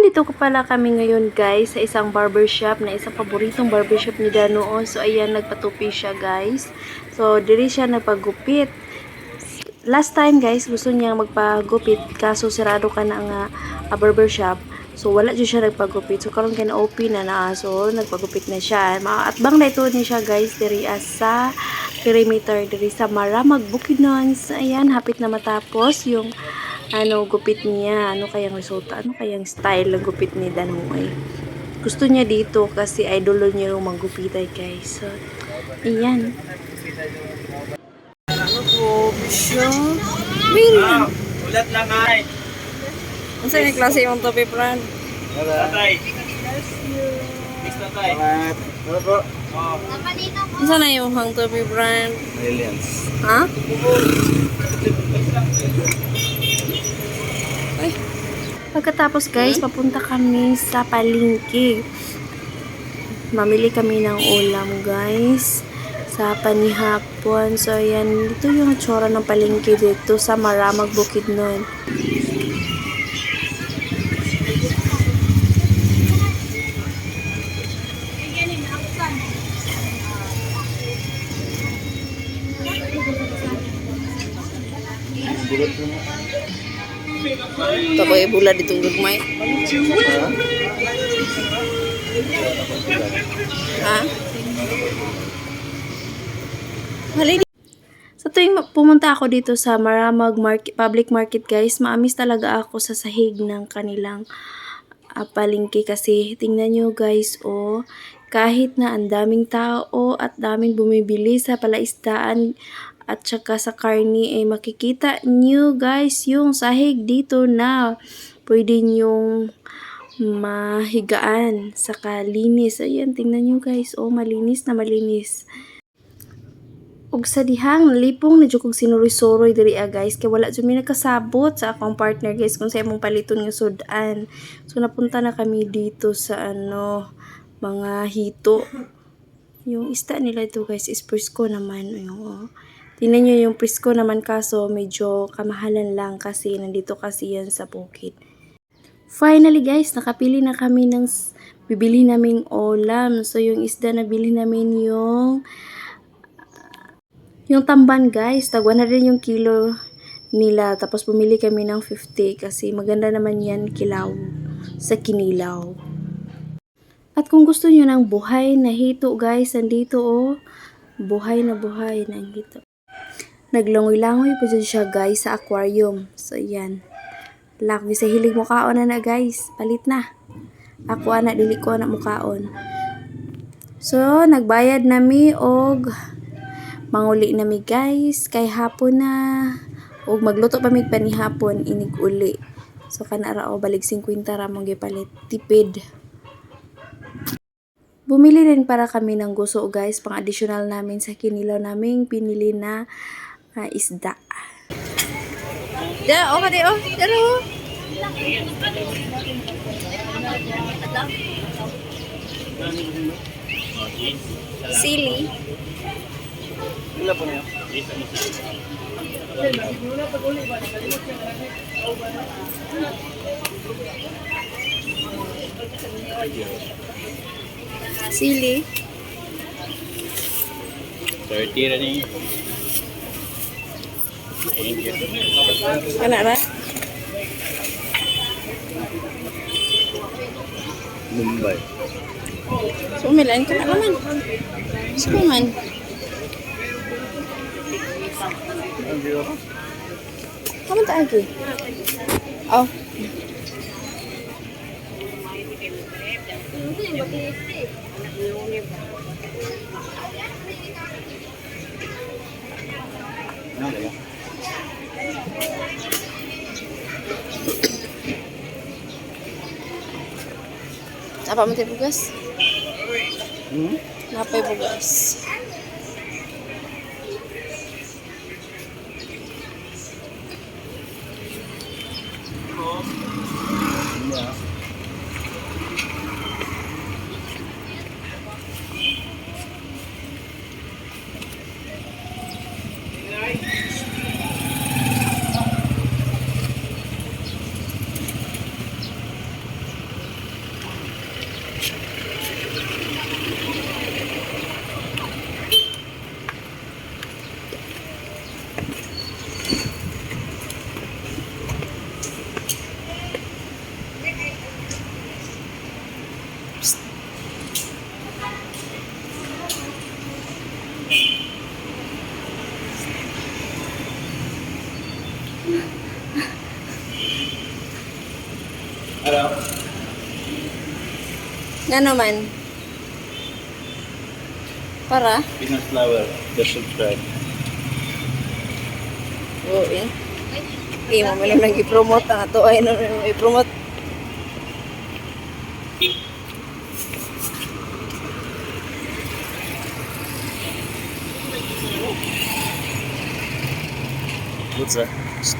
nandito ko pala kami ngayon guys sa isang barbershop na isang paboritong barbershop ni Danoo. So ayan, nagpatupi siya guys. So diri siya nagpagupit. Last time guys, gusto niya magpagupit kaso sirado ka na nga ah, barbershop. So wala dyan siya nagpagupit. So karon kay na-open na na. So nagpagupit na siya. Ma- At bang na ito ni siya guys diri ah, sa perimeter diri sa Maramag Bukidnon. So, ayan, hapit na matapos yung ano gupit niya. Ano kayang resulta? Ano kayang style ng gupit ni Danoy? Gusto niya dito kasi idol niya yung magupitay guys. So, ayan. Ano po siya? Min! Ulat lang ay. Ang sa'yo klase yung topi, Fran? Tatay. Tatay. Salamat. Po? Oh. Ang saan na yung hang topi, Fran? Brilliance. Ha? Ay. Pagkatapos guys, papunta kami sa palengke. Mamili kami ng ulam guys sa panihapon. So ayan, dito yung tsura ng palengke dito sa Maramag Bukidnon. Tapos ibula ditong gagmay. Ha? Halili. Sa tuwing pumunta ako dito sa Maramag market, Public Market guys, maamis talaga ako sa sahig ng kanilang uh, palengke kasi tingnan nyo guys oh kahit na ang daming tao at daming bumibili sa palaisdaan at saka sa karni eh makikita nyo guys yung sahig dito na pwede nyong mahigaan sa kalinis. Ayan tingnan nyo guys. Oh malinis na malinis. Ug sa dihang lipong na jud kog sinuroy-suroy diri ah guys. Kay wala jud mi nakasabot sa akong partner guys kung sa imong paliton nga sudan. So napunta na kami dito sa ano mga hito. Yung ista nila ito guys is presko naman. Yung oh. Tingnan nyo yung presko naman kaso medyo kamahalan lang kasi nandito kasi yan sa bukid. Finally guys, nakapili na kami ng bibili naming ulam. So yung isda na bili namin yung yung tamban guys, na rin yung kilo nila. Tapos bumili kami ng 50 kasi maganda naman yan kilaw sa kinilaw. At kung gusto nyo ng buhay na hito guys, andito oh, buhay na buhay na hito. Naglangoy-langoy pa dyan siya guys sa aquarium. So yan. Laki sa hilig mo kaon na na guys. Palit na. Ako anak dili ko anak mukaon. So nagbayad nami og manguli nami guys kay hapon na og magluto pa mig panihapon inig uli. So kana ra o balik 50 ra mong gipalit tipid. Bumili rin para kami ng guso guys pang additional namin sa kinilaw naming pinili na ah, isda. Da, oh, kade, oh, daro. Sili. Wala po niyo. Sili. 30 ra ni. Thank you. Kana ra? Mumbai. So, umilan ka na naman. Sige man. Kamu tak lagi? Oh. Ano Napa mo tayo bugas? Hmm? Napay bugas. Oh. Hello? Ano Nga naman. Para? Peanut flower. The subscribe. Oo eh. Eh, mo lang lang i-promote ang ato. Ay, no, no, i-promote. What's that? So,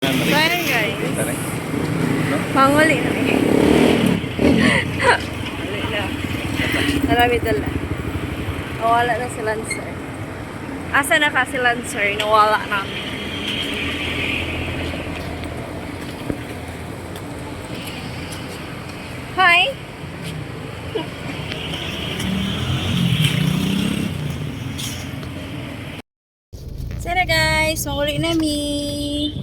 ayun guys. Manguli na eh. Marami dala. Nawala na si Lancer. Asa na ka si Lancer? Nawala namin. Hi! Guys, manguli na mi.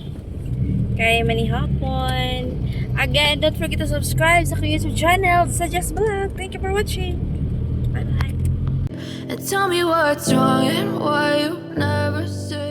Kaya manihapon. Again, don't forget to subscribe sa aking YouTube channel, Suggest Vlog. Thank you for watching. Bye-bye. And tell me what's wrong and why you never say